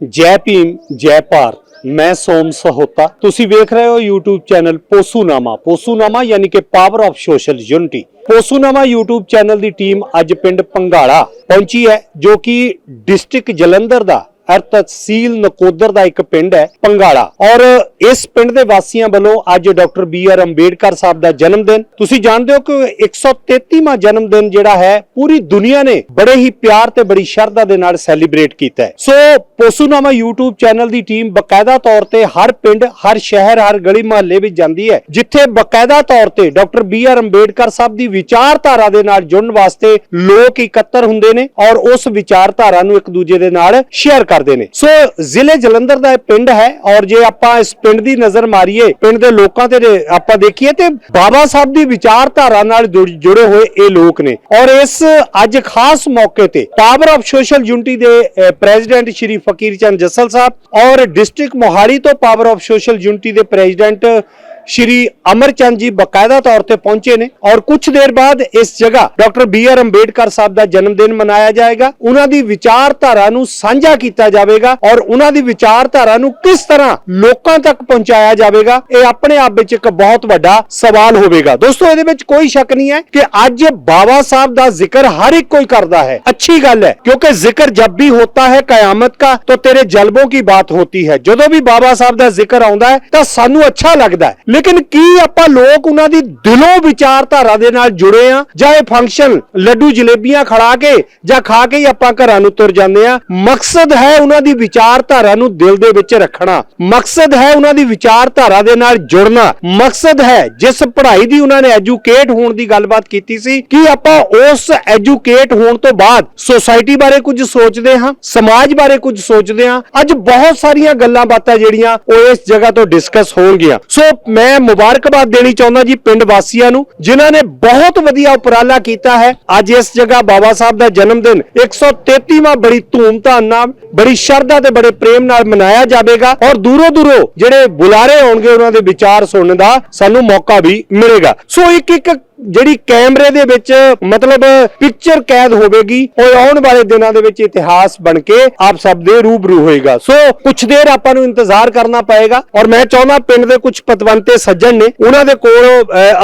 ਜੈ ਭੀਮ, ਜੈ ਭਾਰਤ, ਮੈਂ ਸੋਮ ਸਹੋਤਾ। ਤੁਸੀਂ ਵੇਖ ਰਹੇ ਹੋ YouTube ਚੈਨਲ ਪੋਸੂਨਾਮਾ। ਪੋਸੂਨਾਮਾ ਯਾਨੀ ਕਿ power of social unity Posunama YouTube channel the team ਅੱਜ ਪਿੰਡ ਪੰਘਾਲਾ ਪਹੁੰਚੀ ਹੈ, ਜੋ ਕਿ ਡਿਸਟ੍ਰਿਕਟ ਜਲੰਧਰ ਦਾ ਅਰ ਤਹਿਸੀਲ ਨਕੋਦਰ ਦਾ ਇੱਕ ਪਿੰਡ ਹੈ ਪੰਗਾਲਾ। ਔਰ ਇਸ ਪਿੰਡ ਦੇ ਵਾਸੀਆਂ ਵੱਲੋਂ ਅੱਜ doctor B R Ambedkar Sahib ਦਾ ਜਨਮ ਦਿਨ। ਤੁਸੀਂ ਜਾਣਦੇ ਹੋ ਕਿ 133ਵਾਂ ਜਨਮ ਦਿਨ ਜਿਹੜਾ ਹੈ, ਪੂਰੀ ਦੁਨੀਆ ਨੇ ਬੜੇ ਹੀ ਪਿਆਰ ਤੇ ਬੜੀ ਸ਼ਰਧਾ ਦੇ ਨਾਲ ਸੈਲੀਬ੍ਰੇਟ ਕੀਤਾ ਹੈ। ਸੋ ਪੋਸੂਨਾਮਾ YouTube ਚੈਨਲ ਦੀ ਟੀਮ ਬਕਾਇਦਾ ਤੌਰ ਤੇ ਹਰ ਪਿੰਡ, ਹਰ ਸ਼ਹਿਰ, ਹਰ ਗਲੀ ਮੁਹੱਲੇ ਵਿੱਚ ਜਾਂਦੀ ਹੈ, ਜਿੱਥੇ ਬਕਾਇਦਾ ਤੌਰ ਤੇ doctor B R Ambedkar sahib ਦੀ ਵਿਚਾਰਧਾਰਾ ਦੇ ਨਾਲ ਜੁੜਨ ਵਾਸਤੇ ਲੋਕ ਇਕੱਤਰ ਹੁੰਦੇ ਨੇ ਔਰ ਉਸ ਵਿਚਾਰਧਾਰਾ ਨੂੰ ਇੱਕ ਦੂਜੇ ਦੇ ਨਾਲ ਸ਼ੇਅਰ ਕਰ ਕਰਦੇ ਨੇ। ਸੋ ਜ਼ਿਲ੍ਹੇ ਜਲੰਧਰ ਦਾ ਇਹ ਪਿੰਡ ਹੈ ਔਰ ਜੇ ਆਪਾਂ ਇਸ ਪਿੰਡ ਦੀ ਨਜ਼ਰ ਮਾਰੀਏ, ਪਿੰਡ ਦੇ ਲੋਕਾਂ ਤੇ ਆਪਾਂ ਦੇਖੀਏ ਤੇ ਬਾਬਾ ਸਾਹਿਬ ਦੀ ਵਿਚਾਰਧਾਰਾ ਨਾਲ ਜੁੜੇ ਹੋਏ ਇਹ ਲੋਕ ਨੇ। ਔਰ ਇਸ ਅੱਜ ਖਾਸ ਮੌਕੇ ਤੇ ਪਾਵਰ ਆਫ ਸੋਸ਼ਲ ਯੂਨਿਟੀ ਦੇ ਪ੍ਰੈਜ਼ੀਡੈਂਟ ਸ਼੍ਰੀ ਫਕੀਰ ਚੰਦ ਜੱਸਲ ਸਾਹਿਬ ਔਰ ਡਿਸਟ੍ਰਿਕਟ ਮੋਹਾਲੀ ਤੋਂ ਪਾਵਰ ਆਫ ਸੋਸ਼ਲ ਯੂਨਿਟੀ ਦੇ ਪ੍ਰੈਜ਼ੀਡੈਂਟ ਸ਼੍ਰੀ ਅਮਰਚੰਦ ਜੀ ਬਕਾਇਦਾ ਤੌਰ ਤੇ ਪਹੁੰਚੇ ਨੇ ਔਰ ਕੁਝ ਦੇਰ ਬਾਅਦ ਇਸ ਜਗ੍ਹਾ doctor B R Ambedkar Sahib ਦਾ ਜਨਮ ਦਿਨ ਮਨਾਇਆ ਜਾਏਗਾ ਉਹਨਾਂ ਦੀ ਵਿਚਾਰਧਾਰਾ ਨੂੰ ਸਾਂਝਾ ਕੀਤਾ ਜਾਵੇਗਾ ਔਰ ਉਹਨਾਂ ਦੀ ਵਿਚਾਰਧਾਰਾ ਨੂੰ ਕਿਸ ਤਰ੍ਹਾਂ ਲੋਕਾਂ ਤੱਕ ਪਹੁੰਚਾਇਆ ਜਾਵੇਗਾ ਇਹ ਆਪਣੇ ਆਪ ਵਿੱਚ ਇੱਕ ਬਹੁਤ ਵੱਡਾ ਸਵਾਲ ਹੋਵੇਗਾ ਦੋਸਤੋ ਇਹਦੇ ਵਿੱਚ ਕੋਈ ਸ਼ੱਕ ਨਹੀਂ ਹੈ ਕਿ ਅੱਜ ਬਾਬਾ ਸਾਹਿਬ ਦਾ ਜ਼ਿਕਰ ਹਰ ਇੱਕ ਕੋਈ ਕਰਦਾ ਹੈ ਅੱਛੀ ਗੱਲ ਹੈ ਕਿਉਂਕਿ ਜ਼ਿਕਰ ਜਬ ਵੀ ਹੋਤਾ ਹੈ ਕਿਆਮਤ का तो तेरे जलबों की बात होती है ਜਦੋਂ ਵੀ ਬਾਬਾ ਸਾਹਿਬ ਦਾ ਜ਼ਿਕਰ ਆਉਂਦਾ ਹੈ ਤਾਂ ਸਾਨੂੰ ਅੱਛਾ ਲੱਗਦਾ ਹੈ ਲੇਕਿਨ ਕੀ ਆਪਾਂ ਲੋਕ ਉਹਨਾਂ ਦੀ ਦਿਲੋਂ ਵਿਚਾਰਧਾਰਾ ਦੇ ਨਾਲ ਜੁੜੇ ਆ? ਜਾਂ ਇਹ ਫੰਕਸ਼ਨ ਲੱਡੂ ਜਲੇਬੀਆਂ ਖੜਾ ਕੇ ਜਾਂ ਖਾ ਕੇ ਹੀ ਆਪਾਂ ਘਰਾਂ ਨੂੰ ਤੁਰ ਜਾਂਦੇ ਆ? ਮਕਸਦ ਹੈ ਉਹਨਾਂ ਦੀ ਵਿਚਾਰਧਾਰਾ ਨੂੰ ਦਿਲ ਦੇ ਵਿੱਚ ਰੱਖਣਾ। ਮਕਸਦ ਹੈ ਉਹਨਾਂ ਦੀ ਵਿਚਾਰਧਾਰਾ ਦੇ ਨਾਲ ਜੁੜਨਾ। ਮਕਸਦ ਹੈ ਜਿਸ ਪੜ੍ਹਾਈ ਦੀ ਉਹਨਾਂ ਨੇ ਐਜੂਕੇਟ ਹੋਣ ਦੀ ਗੱਲਬਾਤ ਕੀਤੀ ਸੀ, ਕਿ ਆਪਾਂ ਉਸ ਐਜੂਕੇਟ ਹੋਣ ਤੋਂ ਬਾਅਦ ਸੋਸਾਇਟੀ ਬਾਰੇ ਕੁਝ ਸੋਚਦੇ ਹਾਂ ਸਮਾਜ ਬਾਰੇ ਕੁਝ ਸੋਚਦੇ ਹਾਂ ਅੱਜ ਬਹੁਤ ਸਾਰੀਆਂ ਗੱਲਾਂ ਬਾਤਾਂ ਜਿਹੜੀਆਂ ਉਹ ਇਸ ਜਗ੍ਹਾ ਤੋਂ ਡਿਸਕਸ ਹੋਣਗੀਆਂ। ਸੋ ਮੈਂ ਮੁਬਾਰਕਬਾਦ ਦੇਣੀ ਚਾਹੁੰਦਾ ਜੀ ਪਿੰਡ ਵਾਸੀਆਂ ਨੂੰ, ਜਿਨ੍ਹਾਂ ਨੇ ਬਹੁਤ ਵਧੀਆ ਉਪਰਾਲਾ ਕੀਤਾ ਹੈ। ਅੱਜ ਇਸ ਜਗ੍ਹਾ ਬਾਬਾ ਸਾਹਿਬ ਦਾ ਜਨਮ ਦਿਨ 133ਵਾਂ ਬੜੀ ਧੂਮਧਾਮ ਨਾਲ, ਬੜੀ ਸ਼ਰਧਾ ਤੇ ਬੜੇ ਪ੍ਰੇਮ ਨਾਲ ਮਨਾਇਆ ਜਾਵੇਗਾ ਔਰ ਦੂਰੋਂ ਦੂਰੋਂ ਜਿਹੜੇ ਬੁਲਾਰੇ ਆਉਣਗੇ, ਉਹਨਾਂ ਦੇ ਵਿਚਾਰ ਸੁਣਨ ਦਾ ਸਾਨੂੰ ਮੌਕਾ ਵੀ ਮਿਲੇਗਾ। ਸੋ ਇੱਕ ਇੱਕ ਜਿਹੜੀ ਕੈਮਰੇ ਦੇ ਵਿੱਚ ਮਤਲਬ ਪਿਕਚਰ ਕੈਦ ਹੋਵੇਗੀ ਉਹ ਆਉਣ ਵਾਲੇ ਦਿਨਾਂ ਦੇ ਵਿੱਚ ਇਤਿਹਾਸ ਬਣ ਕੇ ਆਪ ਸਭ ਦੇ ਰੂਬਰੂ ਹੋਏਗਾ। ਸੋ ਕੁਝ ਦੇਰ ਆਪਾਂ ਨੂੰ ਇੰਤਜ਼ਾਰ ਕਰਨਾ ਪਏਗਾ ਔਰ ਮੈਂ ਚਾਹੁੰਦਾ ਪਿੰਡ ਦੇ ਕੁਝ ਪਤਵੰਤੇ ਸੱਜਣ ਨੇ ਉਹਨਾਂ ਦੇ ਕੋਲ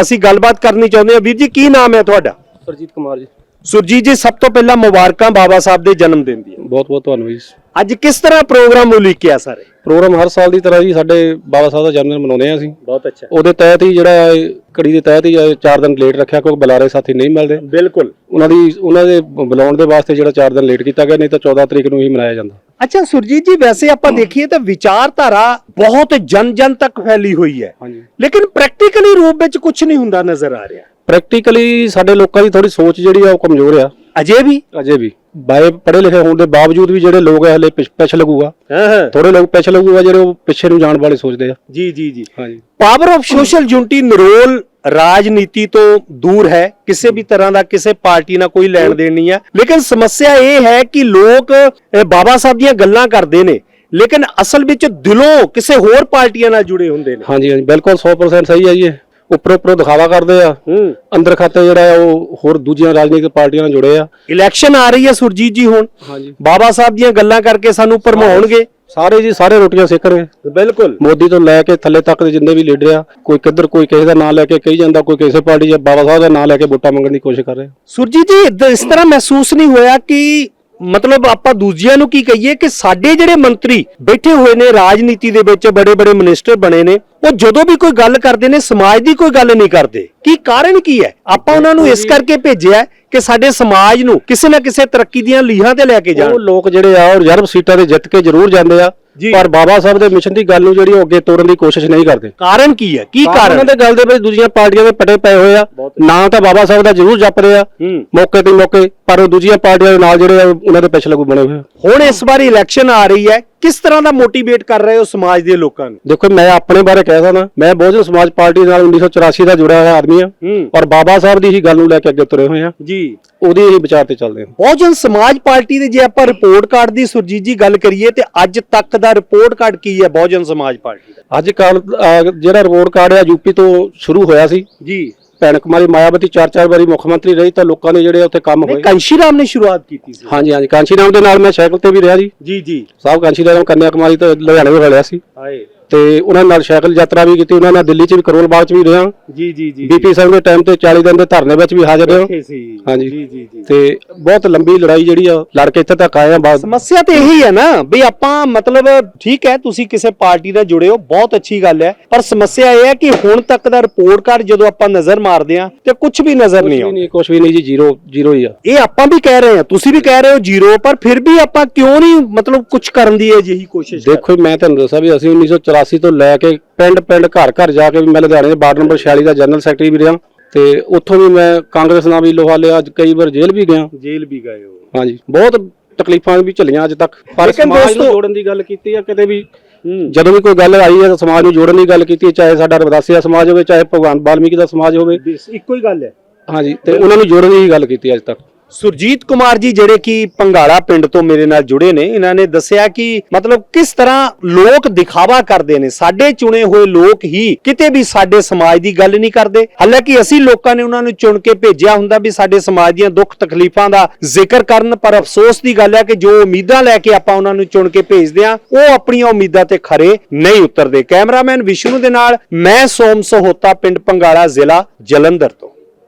ਅਸੀਂ ਗੱਲਬਾਤ ਕਰਨੀ ਚਾਹੁੰਦੇ ਹਾਂ। ਵੀਰ ਜੀ ਕੀ ਨਾਮ ਹੈ ਤੁਹਾਡਾ? ਸਰਜੀਤ ਕੁਮਾਰ ਜੀ। ਸੁਰਜੀਤ ਜੀ ਸਭ ਤੋਂ ਪਹਿਲਾਂ ਮੁਬਾਰਕਾਂ ਬਾਬਾ ਸਾਹਿਬ ਦੇ ਜਨਮ ਦਿਨ ਦੀਆਂ। ਬਹੁਤ ਬਹੁਤ ਤੁਹਾਨੂੰ ਜੀ। ਅੱਜ ਕਿਸ ਤਰ੍ਹਾਂ ਪ੍ਰੋਗਰਾਮ ਉਲੀਕਿਆ ਸਾਰੇ? ਪ੍ਰੋਗਰਾਮ ਹਰ ਸਾਲ ਦੀ ਤਰ੍ਹਾਂ ਜੀ ਸਾਡੇ ਬਾਬਾ ਸਾਹਿਬ ਦਾ ਜਨਮ ਦਿਨ ਮਨਾਉਂਦੇ ਆ ਅਸੀਂ। ਬਹੁਤ ਅੱਛਾ। ਉਹਦੇ ਤਹਿਤ ਹੀ ਜਿਹੜਾ ਘੜੀ ਦੇ ਤਹਿਤ ਹੀ 4 ਦਿਨ ਲੇਟ ਰੱਖਿਆ ਕਿਉਂਕਿ ਬੁਲਾਰੇ ਸਾਥੀ ਨਹੀਂ ਮਿਲਦੇ। ਬਿਲਕੁਲ। ਉਹਨਾਂ ਦੀ ਉਹਨਾਂ ਦੇ ਬੁਲਾਉਣ ਦੇ ਵਾਸਤੇ ਜਿਹੜਾ 4 ਦਿਨ ਲੇਟ ਕੀਤਾ ਗਿਆ ਨਹੀਂ ਤਾਂ 14 ਤਰੀਕ ਨੂੰ ਹੀ ਮਨਾਇਆ ਜਾਂਦਾ। ਅੱਛਾ ਸੁਰਜੀਤ ਜੀ ਵੈਸੇ ਆਪਾਂ ਦੇਖੀਏ ਤਾਂ ਵਿਚਾਰਧਾਰਾ ਬਹੁਤ ਜਨ ਜਨ ਤੱਕ ਫੈਲੀ ਹੋਈ ਹੈ। ਲੇਕਿਨ ਪ੍ਰੈਕਟੀਕਲੀ ਰੂਪ ਵਿੱਚ ਕੁਝ ਨਹੀਂ ਹੁੰਦਾ ਨਜ਼ਰ ਆ ਰਿਹਾ। ਪ੍ਰੈਕਟੀਕਲੀ ਸਾਡੇ ਲੋਕਾਂ ਦੀ ਥੋੜੀ ਸੋਚ ਜਿਹੜੀ ਆ ਉਹ ਕਮਜ਼ੋਰ ਆ। ਅਜੇ ਵੀ? ਅਜੇ ਵੀ। ਬਾਏ ਪੜ੍ਹੇ ਲਿਖੇ ਹੋਣ ਦੇ ਬਾਵਜੂਦ ਵੀ ਜਿਹੜੇ ਲੋਕ ਹਲੇ ਪਿਛ ਲੱਗੂਗਾ। ਹਾਂ ਹਾਂ। ਥੋੜੇ ਲੋਕ ਪਿਛ ਲੱਗੂਗਾ ਜਿਹੜੇ ਉਹ ਪਿੱਛੇ ਨੂੰ ਜਾਣ ਵਾਲੇ ਸੋਚਦੇ ਆ। ਜੀ ਜੀ ਜੀ। ਹਾਂਜੀ। ਪਾਵਰ ਆਫ ਸੋਸ਼ਲ ਯੂਨਿਟੀ ਨਰੋਲ ਰਾਜਨੀਤੀ ਤੋਂ ਦੂਰ ਹੈ। ਕਿਸੇ ਵੀ ਤਰ੍ਹਾਂ ਦਾ ਕਿਸੇ ਪਾਰਟੀ ਨਾਲ ਕੋਈ ਲੈਣ ਦੇਣ ਨਹੀਂ ਹੈ ਲੇਕਿਨ ਸਮੱਸਿਆ ਇਹ ਹੈ ਕਿ ਲੋਕ ਬਾਬਾ ਸਾਹਿਬ ਦੀਆਂ ਗੱਲਾਂ ਕਰਦੇ ਨੇ। ਲੇਕਿਨ ਅਸਲ ਵਿੱਚ ਦਿਲੋਂ ਕਿਸੇ ਹੋਰ ਪਾਰਟੀਆਂ ਨਾਲ ਜੁੜੇ ਹੁੰਦੇ ਨੇ। ਹਾਂਜੀ ਹਾਂਜੀ। ਬਿਲਕੁਲ 100% ਸਹੀ ਹੈ ਜੀ ਇਹ। ਉੱਪਰੋਂ ਉੱਪਰੋਂ ਦਿਖਾਵਾ ਕਰਦੇ ਆ। ਹੂੰ। ਅੰਦਰ ਖਾਤੇ ਜਿਹੜਾ ਉਹ ਹੋਰ ਦੂਜੀਆਂ ਰਾਜਨੀਤਿਕ ਪਾਰਟੀਆਂ ਨਾਲ ਜੁੜੇ ਆ। ਇਲੈਕਸ਼ਨ ਆ ਰਹੀ ਹੈ ਸੁਰਜੀਤ ਜੀ ਹੁਣ। ਹਾਂਜੀ। ਬਾਬਾ ਸਾਹਿਬ ਦੀਆਂ ਗੱਲਾਂ ਕਰਕੇ ਸਾਨੂੰ ਭਰਮਾਉਣਗੇ ਸਾਰੇ ਜੀ ਸਾਰੇ ਰੋਟੀਆਂ ਸੇਕ ਰਹੇ ਬਿਲਕੁਲ। ਮੋਦੀ ਤੋਂ ਲੈ ਕੇ ਥੱਲੇ ਤੱਕ ਦੇ ਜਿੰਨੇ ਵੀ ਲੀਡਰ ਆ ਕੋਈ ਕਿੱਧਰ ਕੋਈ ਕਿਸੇ ਦਾ ਨਾਂ ਲੈ ਕੇ ਕਹੀ ਜਾਂਦਾ ਕੋਈ ਕਿਸੇ ਪਾਰਟੀ ਜਾਂ ਬਾਬਾ ਸਾਹਿਬ ਦਾ ਨਾਂ ਲੈ ਕੇ ਵੋਟਾਂ ਮੰਗਣ ਦੀ ਕੋਸ਼ਿਸ਼ ਕਰ ਰਿਹਾ। ਸੁਰਜੀਤ ਜੀ ਇਸ ਤਰ੍ਹਾਂ ਮਹਿਸੂਸ ਨਹੀਂ ਹੋਇਆ ਕਿ ਮਤਲਬ ਆਪਾਂ ਦੂਜਿਆਂ ਨੂੰ ਕੀ ਕਹੀਏ ਕਿ ਸਾਡੇ ਜਿਹੜੇ ਮੰਤਰੀ ਬੈਠੇ ਹੋਏ ਨੇ ਰਾਜਨੀਤੀ ਦੇ ਵਿੱਚ ਬੜੇ ਬੜੇ ਮਿਨਿਸਟਰ ਬਣੇ ਨੇ ਉਹ ਜਦੋਂ ਵੀ ਕੋਈ ਗੱਲ ਕਰਦੇ ਨੇ ਸਮਾਜ ਦੀ ਕੋਈ ਗੱਲ ਨਹੀਂ ਕਰਦੇ। ਕੀ ਕਾਰਨ ਕੀ ਹੈ? ਆਪਾਂ ਉਹਨਾਂ ਨੂੰ ਇਸ ਕਰਕੇ ਭੇਜਿਆ ਕਿ ਸਾਡੇ ਸਮਾਜ ਨੂੰ ਕਿਸੇ ਨਾ ਕਿਸੇ ਤਰੱਕੀ ਦੀਆਂ ਲੀਹਾਂ ਤੇ ਲੈ ਕੇ ਉਹ ਜਾਣ ਲੋਕ ਜਿਹੜੇ ਆ ਉਹ ਰਿਜ਼ਰਵ ਸੀਟਾਂ ਤੇ ਜਿੱਤ ਕੇ ਜ਼ਰੂਰ ਜਾਂਦੇ ਆ। ਪਰ ਬਾਬਾ ਸਾਹਿਬ ਦੇ ਮਿਸ਼ਨ ਦੀ ਗੱਲ ਨੂੰ ਜਿਹੜੀ ਉਹ ਅੱਗੇ ਤੋਰਨ ਦੀ ਕੋਸ਼ਿਸ਼ ਨਹੀਂ ਕਰਦੇ। ਕਾਰਨ ਕੀ ਹੈ? ਕੀ ਉਹਨਾਂ ਕਾਰਨ? ਦੇ ਗੱਲ ਦੇ ਵਿੱਚ ਦੂਜੀਆਂ ਪਾਰਟੀਆਂ ਦੇ ਪਟੇ ਪਏ ਹੋਏ ਆ ਨਾਂ ਤਾਂ ਬਾਬਾ ਸਾਹਿਬ ਦਾ ਜ਼ਰੂਰ ਜਪਦੇ ਆ ਹੂੰ। ਮੌਕੇ ਤੇ ਮੌਕੇ ਪਰ ਉਹ ਦੂਜੀਆਂ ਪਾਰਟੀਆਂ ਦੇ ਨਾਲ ਜਿਹੜੇ ਆ ਉਹਨਾਂ ਦੇ ਪਿੱਛੇ ਲੱਗੂ ਬਣੇ ਹੋਏ ਆ। ਹੁਣ ਇਸ ਵਾਰ ਇਲੈਕਸ਼ਨ ਆ ਰਹੀ ਹੈ। ਕਿਸ ਤਰ੍ਹਾਂ ਦਾ ਮੋਟੀਵੇਟ ਕਰ ਰਹੇ ਹੋ ਸਮਾਜ ਦੇ ਲੋਕਾਂ ਨੂੰ? ਦੇਖੋ ਮੈਂ ਆਪਣੇ ਬਾਰੇ ਕਹਿ ਸਕਦਾ ਮੈਂ ਬਹੁਜਨ ਸਮਾਜ ਪਾਰਟੀ ਨਾਲ 1984 ਦਾ ਜੁੜਿਆ ਹੋਇਆ ਆਦਮੀ ਆ ਹੂੰ। ਔਰ ਬਾਬਾ ਸਾਹਿਬ ਦੀ ਹੀ ਗੱਲ ਨੂੰ ਲੈ ਕੇ ਅੱਗੇ ਤੁਰੇ ਹੋਏ ਆ ਜੀ। ਉਹਦੀ ਹੀ ਵਿਚਾਰ ਤੇ ਚੱਲਦੇ ਆ ਬਹੁਜਨ ਸਮਾਜ ਪਾਰਟੀ ਦੇ ਜੇ ਆਪਾਂ ਰਿਪੋਰਟ ਕਾਰਡ ਦੀ ਸੁਰਜੀਤ ਜੀ ਗੱਲ ਕਰੀਏ ਤੇ ਅੱਜ ਤੱਕ ਦਾ ਰਿਪੋਰਟ ਕਾਰਡ ਕੀ ਹੈ ਬਹੁਜਨ ਸਮਾਜ ਪਾਰਟੀ ਦਾ? ਅੱਜ ਕੱਲ ਜਿਹੜਾ ਰਿਪੋਰਟ ਕਾਰਡ ਆ ਯੂਪੀ ਤੋਂ ਸ਼ੁਰੂ ਹੋਇਆ ਸੀ। ਜੀ। ਭੈਣ ਕੁਮਾਰੀ ਮਾਇਆਵਤੀ ਚਾਰ ਚਾਰ ਵਾਰੀ ਮੁੱਖ ਮੰਤਰੀ ਰਹੀ ਤਾਂ ਲੋਕਾਂ ਦੇ ਜਿਹੜੇ ਉੱਥੇ ਕੰਮ ਨਹੀਂ ਹੋਏ। ਕੰਸ਼ੀ ਰਾਮ ਨੇ ਸ਼ੁਰੂਆਤ ਕੀਤੀ ਸੀ। ਹਾਂਜੀ ਹਾਂਜੀ। ਕਾਂਸ਼ੀ ਰਾਮ ਦੇ ਨਾਲ ਮੈਂ ਸਾਈਕਲ ਤੇ ਵੀ ਰਿਹਾ ਜੀ। ਜੀ ਜੀ। ਸਾਹਿਬ ਕਾਂਸ਼ੀ ਰਾਮ ਕੰਨਿਆ ਕੁਮਾਰੀ ਤੋਂ ਲੁਧਿਆਣੇ ਰਲਿਆ ਸੀ। ਹਾਏ। ਤੇ ਉਹਨਾਂ ਨਾਲ ਸਾਈਕਲ ਯਾਤਰਾ ਵੀ ਕੀਤੀ ਉਹਨਾਂ ਨਾਲ ਦਿੱਲੀ 'ਚ ਵੀ ਕਰੋਲ ਬਾਗ 'ਚ ਵੀ ਰਿਹਾ। ਜੀ ਜੀ ਜੀ ਬੀਪੀ ਸਾਹਿਬ ਦੇ ਟਾਈਮ ਤੇ 40 ਦਿਨ ਦੇ ਧਰਨੇ ਵਿੱਚ ਵੀ ਹਾਜ਼ਰ ਰਿਹਾ ਸੀ। ਹਾਂਜੀ। ਜੀ ਜੀ ਜੀ। ਤੇ ਬਹੁਤ ਲੰਬੀ ਲੜਾਈ ਜਿਹੜੀ ਆ ਲੜ ਕੇ ਇੱਥੇ ਤੱਕ ਆਏ ਆ ਬਾਅਦ ਸਮੱਸਿਆ ਤੇ ਇਹੀ ਹੈ ਨਾ ਵੀ ਆਪਾਂ ਮਤਲਬ ਠੀਕ ਹੈ ਤੁਸੀਂ ਕਿਸੇ ਪਾਰਟੀ ਨਾਲ ਜੁੜੇ ਹੋ ਬਹੁਤ ਅੱਛੀ ਗੱਲ ਹੈ ਪਰ ਸਮੱਸਿਆ ਇਹ ਹੈ ਕਿ ਹੁਣ ਤੱਕ ਦਾ ਰਿਪੋਰਟ ਕਾਰਡ ਜਦੋਂ ਆਪਾਂ ਨਜ਼ਰ ਮਾਰਦੇ ਆ ਤੇ ਕੁਝ ਵੀ ਨਜ਼ਰ ਨਹੀਂ ਆਉਂਦਾ। ਨਹੀਂ ਕੁਝ ਵੀ ਨਹੀਂ ਜੀ ਜ਼ੀਰੋ ਜ਼ੀਰੋ ਹੀ ਆ। ਇਹ ਆਪਾਂ ਵੀ ਕਹਿ ਰਹੇ ਹਾਂ ਤੁਸੀਂ ਵੀ ਕਹਿ ਰਹੇ ਹੋ ਜ਼ੀਰੋ ਪਰ ਫਿਰ ਵੀ ਆਪਾਂ ਕਿਉਂ ਨਹੀਂ ਮਤਲਬ ਕੁਝ ਕਰਨ ਦੀ ਅਜਿਹੀ ਕੋਸ਼ਿਸ਼ ਦੇਖੋ ਮੈਂ ਤੁਹਾਨੂੰ ਦੱਸਾਂ ਵੀ ਅਸੀਂ 1984 ਤੋਂ ਲੈ ਕੇ ਪਿੰਡ ਪਿੰਡ ਘਰ ਘਰ ਜਾ ਕੇ ਵੀ ਮੈਂ ਲੁਧਿਆਣੇ ਦੇ ਵਾਰਡ ਨੰਬਰ 46 ਦਾ ਜਨਰਲ ਸੈਕਟਰੀ ਵੀ ਰਿਹਾ ਤੇ ਉੱਥੋਂ ਵੀ ਮੈਂ ਕਾਂਗਰਸ ਨਾਲ ਵੀ ਲੋਹਾ ਲਿਆ ਕਈ ਵਾਰ ਜੇਲ੍ਹ ਵੀ ਗਿਆ। ਜੇਲ੍ਹ ਵੀ ਗਏ ਹੋ। ਹਾਂਜੀ ਬਹੁਤ ਤਕਲੀਫਾਂ ਵੀ ਝੱਲੀਆਂ ਅੱਜ ਤੱਕ। ਪਰ ਸਮਾਜ ਨੂੰ ਜੋੜਨ ਦੀ ਗੱਲ ਕੀਤੀ ਆ ਕਿਤੇ ਵੀ ਜਦੋਂ ਵੀ ਕੋਈ ਗੱਲ ਆਈ ਹੈ ਸਮਾਜ ਨੂੰ ਜੋੜਨ ਦੀ ਗੱਲ ਕੀਤੀ ਹੈ ਚਾਹੇ ਸਾਡਾ ਰਵਦਾਸੀਆ ਸਮਾਜ ਹੋਵੇ ਚਾਹੇ ਭਗਵਾਨ ਵਾਲਮੀਕੀ ਦਾ ਸਮਾਜ ਹੋਵੇ। ਇੱਕੋ ਹੀ ਗੱਲ ਹੈ। ਹਾਂਜੀ ਤੇ ਉਹਨਾਂ ਨੂੰ ਜੋੜਨ ਦੀ ਹੀ ਗੱਲ ਕੀਤੀ ਅੱਜ ਤੱਕ। ਸੁਰਜੀਤ ਕੁਮਾਰ ਜੀ ਜਿਹੜੇ ਕਿ ਪੰਗਾਲਾ ਪਿੰਡ ਤੋਂ ਮੇਰੇ ਨਾਲ ਜੁੜੇ ਨੇ, ਇਹਨਾਂ ਨੇ ਦੱਸਿਆ ਕਿ ਮਤਲਬ ਕਿਸ ਤਰ੍ਹਾਂ ਲੋਕ ਦਿਖਾਵਾ ਕਰਦੇ ਨੇ, ਸਾਡੇ ਚੁਣੇ ਹੋਏ ਲੋਕ ਹੀ ਕਿਤੇ ਵੀ ਸਾਡੇ ਸਮਾਜ ਦੀ ਗੱਲ ਨਹੀਂ ਕਰਦੇ। ਹਾਲਾਂਕਿ ਅਸੀਂ ਲੋਕਾਂ ਨੇ ਉਹਨਾਂ ਨੂੰ ਚੁਣ ਕੇ ਭੇਜਿਆ ਹੁੰਦਾ ਵੀ ਸਾਡੇ ਸਮਾਜ ਦੀਆਂ ਦੁੱਖ ਤਕਲੀਫਾਂ ਦਾ ਜ਼ਿਕਰ ਕਰਨ, ਪਰ ਅਫਸੋਸ ਦੀ ਗੱਲ ਹੈ ਕਿ ਜੋ ਉਮੀਦਾਂ ਲੈ ਕੇ ਆਪਾਂ ਉਹਨਾਂ ਨੂੰ ਚੁਣ ਕੇ ਭੇਜਦੇ ਆ ਉਹ ਆਪਣੀਆਂ ਉਮੀਦਾਂ ਤੇ ਖਰੇ ਨਹੀਂ ਉਤਰਦੇ। ਕੈਮਰਾਮੈਨ ਵਿਸ਼ਨੂੰ ਦੇ ਨਾਲ ਮੈਂ ਸੋਮ ਸਹੋਤਾ, ਪਿੰਡ ਪੰਗਾਲਾ ਜ਼ਿਲ੍ਹਾ ਜਲੰਧਰ ਤੋਂ।